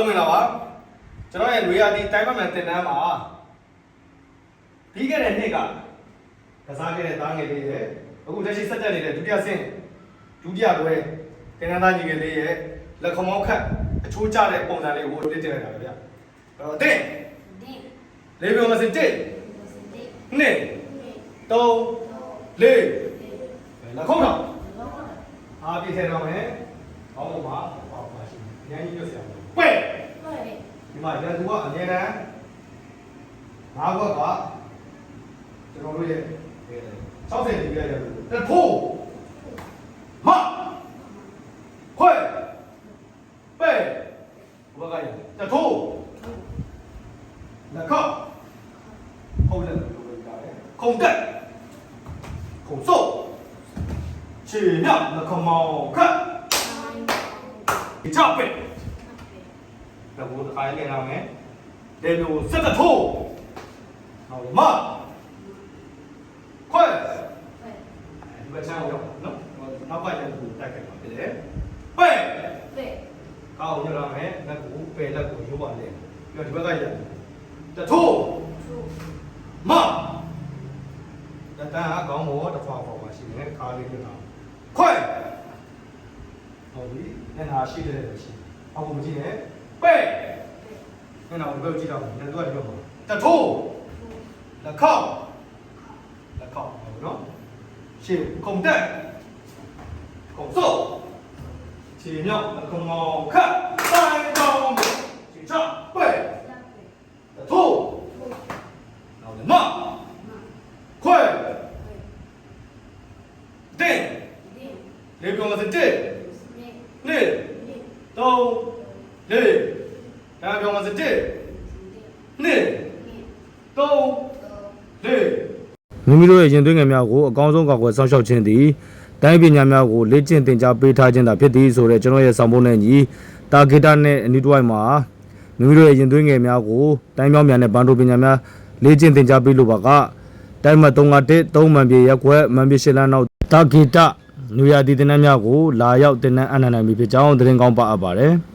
လုံးမင်္ဂလာပါကျွန်တော်ရဲ့လူရသည်တိုင်းပတ်မှန်တင်နန်းမှာပြီးခဲ့တဲ့နှစ်ကကစားခဲ့တဲ့သားငယ်လေးရဲ့အခုလက်ရှိဆက်တက်နေတဲ့ဒုတိယဆင့်ဒုတိယပွဲတင်နန်းသားညီငယ်လေးရဲ့လက်ခမောက်ခတ်အချိုးကျတဲ့ပုံစံလေးကိုလက်တင်ရတာဗျာအဲ့တော့တင်လေးပြောမစစ်တင်နှစ်သုံးလေးလက်ခုံးတော့အားပြည့်ထဲတော့မယ်ဘောင်းပေါ်မှာ မှာရန်သူကအမြဲတမ်းငါးဘက်ကကျွန်တော်တို့ရဲ့60ဒီပြရလို့တထိုးမခွဲပဲဘက်ကရတထိုးလက်ခောက်ဟုတ်တယ်လို့ပြောကြတယ်ခုံတက်ခုံစို့ခြေမြောက်လက်ခမောင်းခတ်ဒီချပဲ တကူတစ်ခါလေးလဲထားမယ်ဒေလိုစစ်တထိုးဟောမခွဲဒီဘက်ချမ်းရောက်နော်နောက်ပိုင်းလည်းကိုတိုက်ခဲ့ပါဖြစ်တယ်ပဲပဲကောင်းရောက်လာမယ်လက်ကိုပယ်လက်ကိုရုပ်ပါလေပြီးတော့ဒီဘက်ကရတထိုးမတတန်းအကောင်းဘောတစ်ခွာပေါ်မှာရှိတယ်ခါလေးပြတာခွဲဟောဒီနဲ့နာရှိတယ်လို့ရှိအောင်မကြည့်နဲ့ 背，那那我们没有力量了，你看多还是就。再吐，再靠，再靠，喏，胸、胸、背、空、坐、脊、腰、空、猫、靠、再倒、起、上、背、吐，然后慢、快、顶，这边我们是顶、立、倒。 လေးဒါပြောမှာစတစ်နှစ်သုံးလေးမိမိတို့ရဲ့ရင်သွေးငယ်များကိုအကောင်းဆုံးကာကွယ်စောင့်ရှောက်ခြင်းသည်တိုင်းပညာများကိုလေ့ကျင့်သင်ကြားပေးထားခြင်းသာဖြစ်သည်ဆိုတော့ကျွန်တော်ရဲ့ဆောင်ပုံနဲ့ညီတာဂီတာနဲ့အနီးတစ်ဝိုက်မှာမိမိတို့ရဲ့ရင်သွေးငယ်များကိုတိုင်းပြောင်းမြန်တဲ့ဘန်တိုပညာများလေ့ကျင့်သင်ကြားပေးလိုပါကတိုင်းမ351 3မန်ပြေရက်ွက်မန်ပြေရှစ်လန်းနောက်တာဂီတာနူရာတီတင်နှမ်းများကိုလာရောက်တင်နှမ်းအနန္တမီဖြစ်ကြောင်းသတင်းကောင်းပါအပ်ပါတယ်။